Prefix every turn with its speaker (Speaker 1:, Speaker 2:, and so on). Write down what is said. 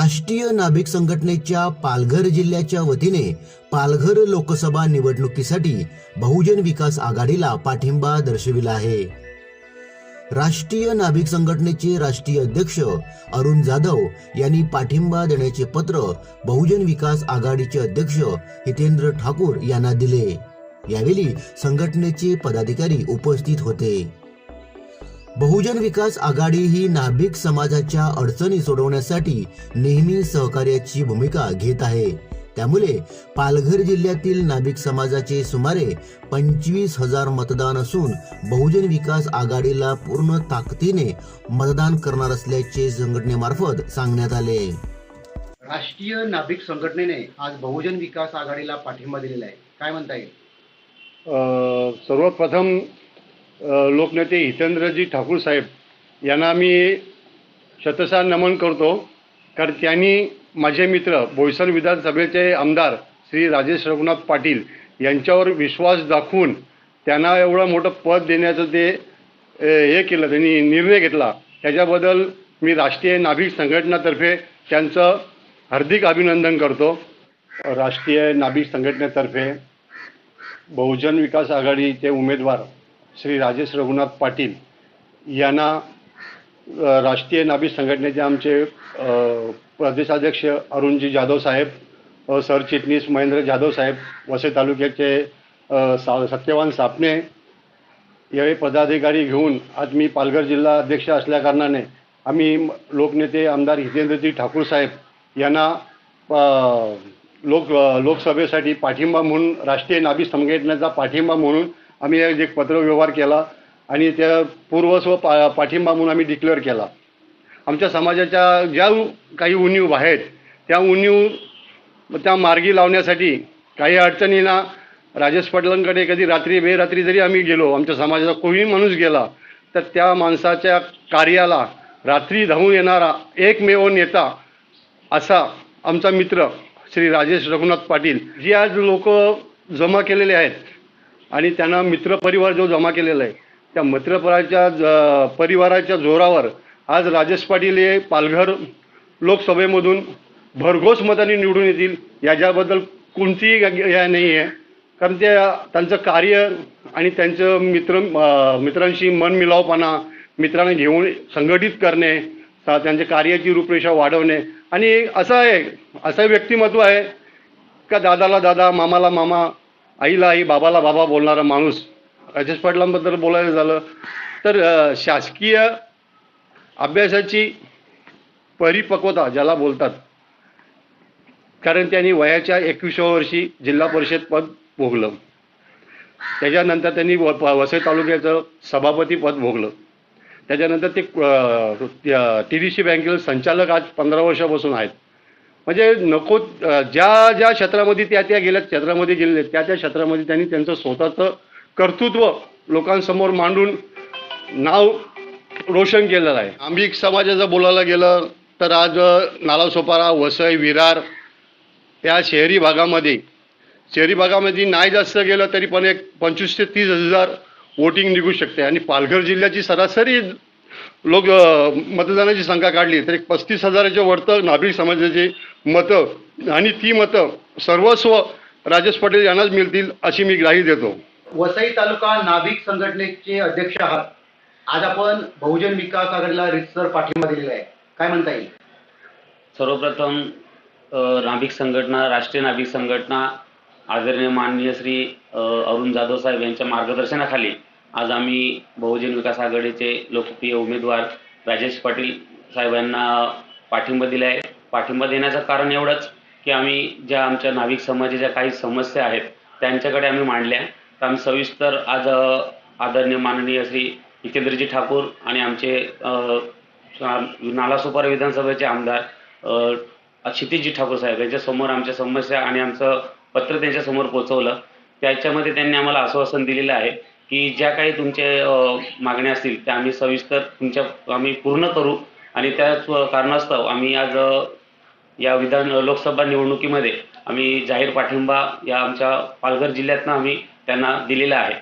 Speaker 1: राष्ट्रीय नाभिक संघटनेच्या पालघर जिल्ह्याच्या वतीने पालघर लोकसभा निवडणुकीसाठी बहुजन विकास आघाडीला पाठिंबा दर्शविला आहे. राष्ट्रीय नाभिक संघटनेचे राष्ट्रीय अध्यक्ष अरुण जाधव यांनी पाठिंबा देण्याचे पत्र बहुजन विकास आघाडीचे अध्यक्ष हितेंद्र ठाकूर यांना दिले. यावेळी संघटनेचे पदाधिकारी उपस्थित होते. बहुजन विकास आघाडी ही नाभिक समाजाच्या अडचणी सोडवण्यासाठी नेहमी सहकार्याची भूमिका घेत आहे. त्यामुळे पालघर जिल्ह्यातील नाभिक समाजाचे सुमारे पंचवीस हजार मतदान असून बहुजन विकास आघाडीला पूर्ण ताकदीने मतदान करणार असल्याचे संघटनेमार्फत सांगण्यात आले.
Speaker 2: राष्ट्रीय नाभिक संघटनेने आज बहुजन विकास आघाडीला पाठिंबा दिलेला आहे. काय म्हणता येईल?
Speaker 3: अ, सर्वप्रथम लोकनेते हितेंद्रजी ठाकूर साहेब यांना मी शतसा नमन करतो. कारण त्यांनी माझे मित्र बोईसर विधानसभेचे आमदार श्री राजेश रघुनाथ पाटील यांच्यावर विश्वास दाखवून त्यांना एवढं मोठं पद देण्याचं ते हे केलं त्यांनी निर्णय घेतला. त्याच्याबद्दल मी राष्ट्रीय नाभिक संघटनातर्फे त्यांचं हार्दिक अभिनंदन करतो. राष्ट्रीय नाभिक संघटनेतर्फे बहुजन विकास आघाडीचे उमेदवार श्री राजेश रघुनाथ पाटील यांना राष्ट्रीय नाभिक संघटनेचे आमचे प्रदेशाध्यक्ष अरुणजी जाधव साहेब सरचिटणीस महेंद्र जाधव साहेब वसे तालुक्याचे सा सत्यवान सापणे यावेळी पदाधिकारी घेऊन आज मी पालघर जिल्हा अध्यक्ष असल्याकारणाने आम्ही लोकनेते आमदार हितेंद्रजी ठाकूर साहेब यांना लोक लोकसभेसाठी पाठिंबा म्हणून राष्ट्रीय नाभिक संघटनेचा पाठिंबा म्हणून आम्ही एक एक पत्रव्यवहार केला आणि त्या पूर्वस्व पा पाठिंबा म्हणून आम्ही डिक्लेअर केला. आमच्या समाजाच्या ज्या काही उणीव आहेत त्या उणीव त्या मार्गी लावण्यासाठी काही अडचणींना राजेश पाटलांकडे कधी रात्री बेरात्री जरी आम्ही गेलो आमच्या समाजाचा कोणी माणूस गेला तर त्या माणसाच्या कार्याला रात्री धावून येणारा एकमेव नेता असा आमचा मित्र श्री राजेश रघुनाथ पाटील. जी आज लोक जमा केलेले आहेत आणि त्यांना मित्रपरिवार जो जमा केलेला आहे त्या मित्रपराच्या ज परिवाराच्या जोरावर आज राजेश पाटील हे पालघर लोकसभेमधून भरघोस मताने निवडून येतील याच्याबद्दल कोणतीही या हे नाही आहे कारण ते त्यांचं कार्य आणि त्यांचं मित्र मित्रांशी मित्रांशी मनमिलावपणा मित्रांना घेऊन संघटित करणे त्यांच्या कार्याची रूपरेषा वाढवणे आणि असं आहे असं व्यक्तिमत्व आहे का दादाला दादा मामाला मामा आईला आई बाबाला बाबा बोलणारा माणूस राजेश पाटलांबद्दल बोलायचं झालं. तर शासकीय अभ्यासाची परिपक्वता ज्याला बोलतात कारण त्यांनी वयाच्या एकविसाव्या वर्षी जिल्हा परिषद पद भोगलं. त्याच्यानंतर त्यांनी व वसई तालुक्याचं सभापती पद भोगलं. त्याच्यानंतर ते टी डी सी बँकेचे संचालक आज पंधरा वर्षापासून आहेत. म्हणजे नको ज्या ज्या क्षेत्रामध्ये त्या त्या गेल्या क्षेत्रामध्ये गेलेले त्या त्या क्षेत्रामध्ये त्यांनी त्यांचं स्वतःचं कर्तृत्व लोकांसमोर मांडून नाव रोशन केलेलं आहे. आंबिक समाजाचं बोलायला गेलं तर आज नालासोपारा वसई विरार या शहरी भागामध्ये शहरी भागामध्ये नाही जास्त गेलं तरी पण एक पंचवीस ते तीस हजार वोटिंग निघू शकते. आणि पालघर जिल्ह्याची सरासरी लोक मतदानाची संख्या काढली तर एक पस्तीस हजाराच्या वरतं नाभिक समाजाचे मतं. आणि ती मतं सर्वस्व राजेश पटेल यांनाच मिळतील अशी मी ग्राही देतो.
Speaker 2: वसई तालुका नाभिक संघटनेचे अध्यक्ष आहात. आज आपण बहुजन विकास आघाडीला रितसर पाठिंबा दिलेला आहे. काय म्हणता येईल?
Speaker 4: सर्वप्रथम नाभिक संघटना राष्ट्रीय नाभिक संघटना आदरणीय माननीय श्री अरुण जाधव साहेब यांच्या मार्गदर्शनाखाली आज आम्ही बहुजन विकास आघाडीचे लोकप्रिय उमेदवार राजेश पाटील साहेबांना पाठिंबा दिला आहे. पाठिंबा देण्याचं कारण एवढंच की आम्ही ज्या आमच्या नाविक समाजाच्या काही समस्या आहेत त्यांच्याकडे आम्ही मांडल्या. तर आम्ही सविस्तर आज आदरणीय माननीय श्री जितेंद्रजी ठाकूर आणि आमचे अ, नालासोपारा विधानसभेचे आमदार क्षितिजी ठाकूर साहेब यांच्यासमोर आमच्या समस्या आणि आमचं पत्र त्यांच्यासमोर पोचवलं. त्याच्यामध्ये त्यांनी आम्हाला आश्वासन दिलेलं आहे की ज्या काही तुमचे मागण्या असतील त्या आम्ही सविस्तर तुमच्या आम्ही पूर्ण करू आणि त्याच कारणास्तव आम्ही आज या विधान लोकसभा निवडणुकीमध्ये आम्ही जाहीर पाठिंबा या आमच्या पालघर जिल्ह्यातनं आम्ही त्यांना दिलेला आहे.